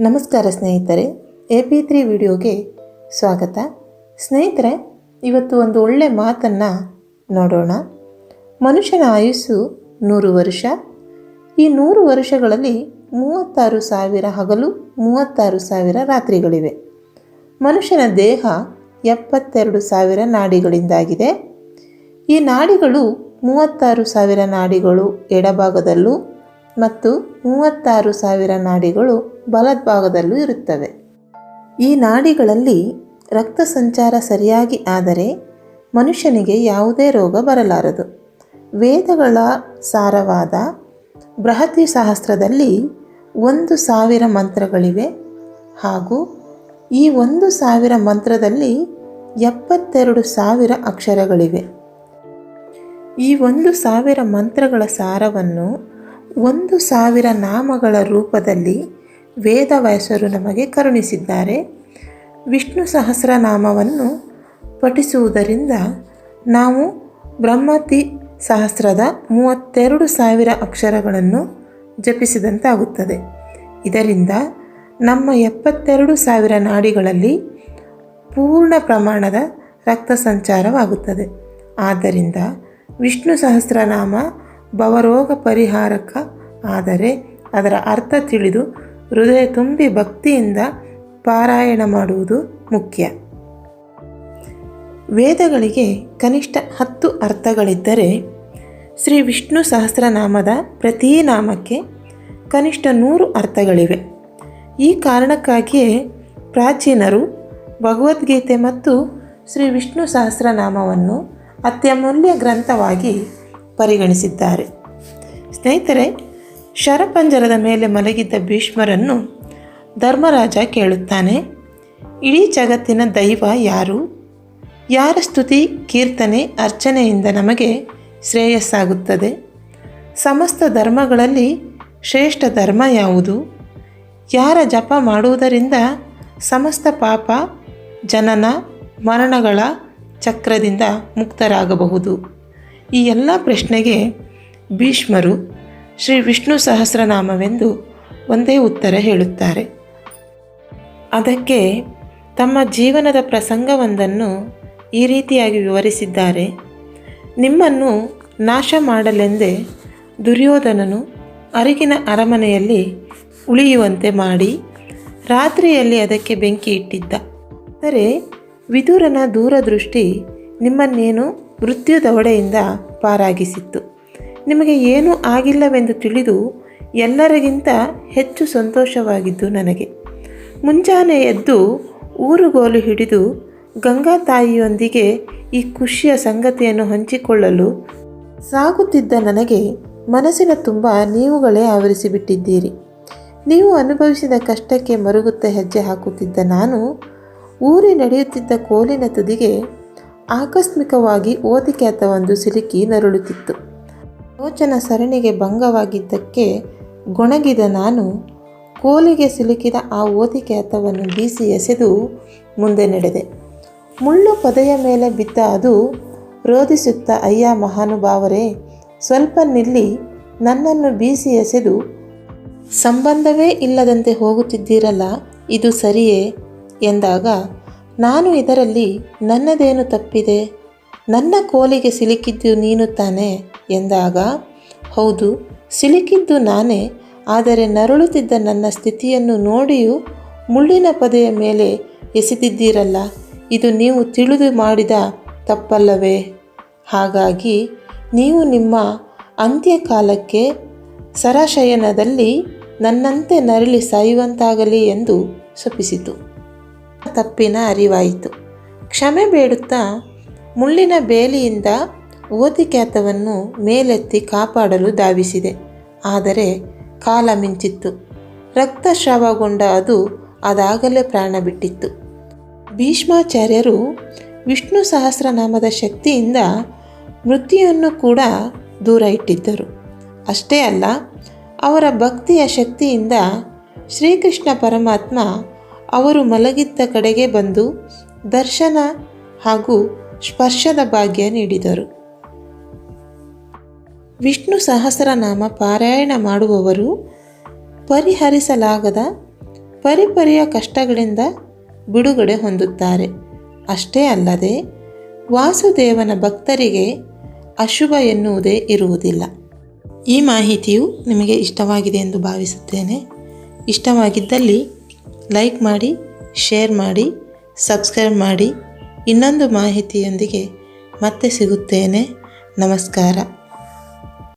ನಮಸ್ಕಾರ ಸ್ನೇಹಿತರೆ, A P three ವಿಡಿಯೋಗೆ ಸ್ವಾಗತ. ಸ್ನೇಹಿತರೆ, ಇವತ್ತು ಒಂದು ಒಳ್ಳೆ ಮಾತನ್ನು ನೋಡೋಣ. ಮನುಷ್ಯನ ಆಯುಸ್ಸು ನೂರು ವರ್ಷ. ಈ ನೂರು ವರ್ಷಗಳಲ್ಲಿ ಮೂವತ್ತಾರು ಸಾವಿರ ಹಗಲು, ಮೂವತ್ತಾರು ಸಾವಿರ ರಾತ್ರಿಗಳಿವೆ. ಮನುಷ್ಯನ ದೇಹ ಎಪ್ಪತ್ತೆರಡು ಸಾವಿರ ನಾಡಿಗಳಿಂದಾಗಿದೆ. ಈ ನಾಡಿಗಳು ಮೂವತ್ತಾರು ಸಾವಿರ ನಾಡಿಗಳು ಎಡಭಾಗದಲ್ಲೂ ಮತ್ತು ಮೂವತ್ತಾರು ಸಾವಿರ ನಾಡಿಗಳು ಬಲಭಾಗದಲ್ಲೂ ಇರುತ್ತವೆ. ಈ ನಾಡಿಗಳಲ್ಲಿ ರಕ್ತ ಸಂಚಾರ ಸರಿಯಾಗಿ ಆದರೆ ಮನುಷ್ಯನಿಗೆ ಯಾವುದೇ ರೋಗ ಬರಲಾರದು. ವೇದಗಳ ಸಾರವಾದ ಬೃಹತಿ ಸಹಸ್ರದಲ್ಲಿ ಒಂದು ಸಾವಿರ ಮಂತ್ರಗಳಿವೆ ಹಾಗೂ ಈ ಒಂದು ಸಾವಿರ ಮಂತ್ರದಲ್ಲಿ ಎಪ್ಪತ್ತೆರಡು ಸಾವಿರ ಅಕ್ಷರಗಳಿವೆ. ಈ ಒಂದು ಸಾವಿರ ಮಂತ್ರಗಳ ಸಾರವನ್ನು ಒಂದು ಸಾವಿರ ನಾಮಗಳ ರೂಪದಲ್ಲಿ ವೇದವ್ಯಾಸರು ನಮಗೆ ಕರುಣಿಸಿದ್ದಾರೆ. ವಿಷ್ಣು ಸಹಸ್ರನಾಮವನ್ನು ಪಠಿಸುವುದರಿಂದ ನಾವು ಬ್ರಹ್ಮತಿ ಸಹಸ್ರದ ಮೂವತ್ತೆರಡು ಸಾವಿರ ಅಕ್ಷರಗಳನ್ನು ಜಪಿಸಿದಂತಾಗುತ್ತದೆ. ಇದರಿಂದ ನಮ್ಮ ಎಪ್ಪತ್ತೆರಡು ಸಾವಿರ ನಾಡಿಗಳಲ್ಲಿ ಪೂರ್ಣ ಪ್ರಮಾಣದ ರಕ್ತ ಸಂಚಾರವಾಗುತ್ತದೆ. ಆದ್ದರಿಂದ ವಿಷ್ಣು ಸಹಸ್ರನಾಮ ಭವರೋಗ ಪರಿಹಾರಕ, ಆದರೆ ಅದರ ಅರ್ಥ ತಿಳಿದು ಹೃದಯ ತುಂಬಿ ಭಕ್ತಿಯಿಂದ ಪಾರಾಯಣ ಮಾಡುವುದು ಮುಖ್ಯ. ವೇದಗಳಿಗೆ ಕನಿಷ್ಠ ಹತ್ತು ಅರ್ಥಗಳಿದ್ದರೆ ಶ್ರೀ ವಿಷ್ಣು ಸಹಸ್ರನಾಮದ ಪ್ರತಿ ನಾಮಕ್ಕೆ ಕನಿಷ್ಠ ನೂರು ಅರ್ಥಗಳಿವೆ. ಈ ಕಾರಣಕ್ಕಾಗಿಯೇ ಪ್ರಾಚೀನರು ಭಗವದ್ಗೀತೆ ಮತ್ತು ಶ್ರೀ ವಿಷ್ಣು ಸಹಸ್ರನಾಮವನ್ನು ಅತ್ಯಮೂಲ್ಯ ಗ್ರಂಥವಾಗಿ ಪರಿಗಣಿಸಿದ್ದಾರೆ. ಸ್ನೇಹಿತರೆ, ಶರಪಂಜರದ ಮೇಲೆ ಮಲಗಿದ್ದ ಭೀಷ್ಮರನ್ನು ಧರ್ಮರಾಜ ಕೇಳುತ್ತಾನೆ, ಇಡೀ ಜಗತ್ತಿನ ದೈವ ಯಾರು? ಯಾರ ಸ್ತುತಿ, ಕೀರ್ತನೆ, ಅರ್ಚನೆಯಿಂದ ನಮಗೆ ಶ್ರೇಯಸ್ಸಾಗುತ್ತದೆ? ಸಮಸ್ತ ಧರ್ಮಗಳಲ್ಲಿ ಶ್ರೇಷ್ಠ ಧರ್ಮ ಯಾವುದು? ಯಾರ ಜಪ ಮಾಡುವುದರಿಂದ ಸಮಸ್ತ ಪಾಪ, ಜನನ, ಮರಣಗಳ ಚಕ್ರದಿಂದ ಮುಕ್ತರಾಗಬಹುದು? ಈ ಎಲ್ಲ ಪ್ರಶ್ನೆಗೆ ಭೀಷ್ಮರು ಶ್ರೀ ವಿಷ್ಣು ಸಹಸ್ರನಾಮವೆಂದು ಒಂದೇ ಉತ್ತರ ಹೇಳುತ್ತಾರೆ. ಅದಕ್ಕೆ ತಮ್ಮ ಜೀವನದ ಪ್ರಸಂಗವೊಂದನ್ನು ಈ ರೀತಿಯಾಗಿ ವಿವರಿಸಿದ್ದಾರೆ. ನಿಮ್ಮನ್ನು ನಾಶ ಮಾಡಲೆಂದೇ ದುರ್ಯೋಧನನು ಅರಿಗಿನ ಅರಮನೆಯಲ್ಲಿ ಉಳಿಯುವಂತೆ ಮಾಡಿ ರಾತ್ರಿಯಲ್ಲಿ ಅದಕ್ಕೆ ಬೆಂಕಿ ಇಟ್ಟಿದ್ದ. ಆದರೆ ವಿದುರನ ದೂರದೃಷ್ಟಿ ನಿಮ್ಮನ್ನೇನು ಮೃತ್ಯುದವಡೆಯಿಂದ ಪಾರಾಗಿಸಿತ್ತು. ನಿಮಗೆ ಏನೂ ಆಗಿಲ್ಲವೆಂದು ತಿಳಿದು ಎಲ್ಲರಿಗಿಂತ ಹೆಚ್ಚು ಸಂತೋಷವಾಗಿದ್ದು ನನಗೆ. ಮುಂಜಾನೆ ಎದ್ದು ಊರುಗೋಲು ಹಿಡಿದು ಗಂಗಾ ತಾಯಿಯೊಂದಿಗೆ ಈ ಖುಷಿಯ ಸಂಗತಿಯನ್ನು ಹಂಚಿಕೊಳ್ಳಲು ಸಾಗುತ್ತಿದ್ದ ನನಗೆ ಮನಸ್ಸಿನ ತುಂಬ ನೀವುಗಳೇ ಆವರಿಸಿಬಿಟ್ಟಿದ್ದೀರಿ. ನೀವು ಅನುಭವಿಸಿದ ಕಷ್ಟಕ್ಕೆ ಮರುಗುತ್ತ ಹೆಜ್ಜೆ ಹಾಕುತ್ತಿದ್ದ ನಾನು ಊರಿ ನಡೆಯುತ್ತಿದ್ದ ಕೋಲಿನ ತುದಿಗೆ ಆಕಸ್ಮಿಕವಾಗಿ ಓದಿಕ್ಯಾತವೊಂದು ಸಿಲುಕಿ ನರಳುತ್ತಿತ್ತು. ಯೋಚನ ಸರಣಿಗೆ ಭಂಗವಾಗಿದ್ದಕ್ಕೆ ಗೊಣಗಿದ ನಾನು ಕೋಲಿಗೆ ಸಿಲುಕಿದ ಆ ಓದಿಕ್ಯಾತವನ್ನು ಬೀಸಿ ಎಸೆದು ಮುಂದೆ ನಡೆದೆ. ಮುಳ್ಳು ಪೊದೆಯ ಮೇಲೆ ಬಿದ್ದ ಅದು ರೋಧಿಸುತ್ತಾ ಅಯ್ಯ ಮಹಾನುಭಾವರೇ, ಸ್ವಲ್ಪ ನಿಲ್ಲಿ, ನನ್ನನ್ನು ಬೀಸಿ ಎಸೆದು ಸಂಬಂಧವೇ ಇಲ್ಲದಂತೆ ಹೋಗುತ್ತಿದ್ದೀರಲ್ಲ, ಇದು ಸರಿಯೇ? ಎಂದಾಗ ನಾನು ಇದರಲ್ಲಿ ನನ್ನದೇನು ತಪ್ಪಿದೆ? ನನ್ನ ಕೋಲಿಗೆ ಸಿಲುಕಿದ್ದು ನೀನು ತಾನೇ? ಎಂದಾಗ, ಹೌದು, ಸಿಲುಕಿದ್ದು ನಾನೇ, ಆದರೆ ನರಳುತ್ತಿದ್ದ ನನ್ನ ಸ್ಥಿತಿಯನ್ನು ನೋಡಿಯೂ ಮುಳ್ಳಿನ ಪದೆಯ ಮೇಲೆ ಎಸೆದಿದ್ದೀರಲ್ಲ, ಇದು ನೀವು ತಿಳಿದು ಮಾಡಿದ ತಪ್ಪಲ್ಲವೇ? ಹಾಗಾಗಿ, ನೀವು ನಿಮ್ಮ ಅಂತ್ಯಕಾಲಕ್ಕೆ ಸರಶಯನದಲ್ಲಿ ನನ್ನಂತೆ ನರಳಿ ಸಾಯುವಂತಾಗಲಿ ಎಂದು ಶಪಿಸಿತು ತಪ್ಪಿನ ಅರಿವಾಯಿತು. ಕ್ಷಮೆ ಬೇಡುತ್ತಾ ಮುಳ್ಳಿನ ಬೇಲಿಯಿಂದ ಓದಿಕ್ಯಾತವನ್ನು ಮೇಲೆತ್ತಿ ಕಾಪಾಡಲು ಧಾವಿಸಿದೆ. ಆದರೆ ಕಾಲ ಮಿಂಚಿತ್ತು. ರಕ್ತಸ್ರಾವಗೊಂಡ ಅದು ಅದಾಗಲೇ ಪ್ರಾಣ ಬಿಟ್ಟಿತ್ತು. ಭೀಷ್ಮಾಚಾರ್ಯರು ವಿಷ್ಣು ಸಹಸ್ರನಾಮದ ಶಕ್ತಿಯಿಂದ ಮೃತ್ಯುವನ್ನು ಕೂಡ ದೂರ ಇಟ್ಟಿದ್ದರು. ಅಷ್ಟೇ ಅಲ್ಲ, ಅವರ ಭಕ್ತಿಯ ಶಕ್ತಿಯಿಂದ ಶ್ರೀಕೃಷ್ಣ ಪರಮಾತ್ಮ ಅವರು ಮಲಗಿದ್ದ ಕಡೆಗೆ ಬಂದು ದರ್ಶನ ಹಾಗೂ ಸ್ಪರ್ಶದ ಭಾಗ್ಯ ನೀಡಿದರು. ವಿಷ್ಣು ಸಹಸ್ರನಾಮ ಪಾರಾಯಣ ಮಾಡುವವರು ಪರಿಹರಿಸಲಾಗದ ಪರಿಪರಿಯ ಕಷ್ಟಗಳಿಂದ ಬಿಡುಗಡೆ ಹೊಂದುತ್ತಾರೆ. ಅಷ್ಟೇ ಅಲ್ಲದೆ ವಾಸುದೇವನ ಭಕ್ತರಿಗೆ ಅಶುಭ ಎನ್ನುವುದೇ ಇರುವುದಿಲ್ಲ. ಈ ಮಾಹಿತಿಯು ನಿಮಗೆ ಇಷ್ಟವಾಗಿದೆ ಎಂದು ಭಾವಿಸುತ್ತೇನೆ. ಇಷ್ಟವಾಗಿದ್ದಲ್ಲಿ ಲೈಕ್ ಮಾಡಿ ಶೇರ್ ಮಾಡಿ ಸಬ್ಸ್ಕ್ರೈಬ್ ಮಾಡಿ. ಇನ್ನೊಂದು ಮಾಹಿತಿಯೊಂದಿಗೆ ಮತ್ತೆ ಸಿಗುತ್ತೇನೆ. ನಮಸ್ಕಾರ.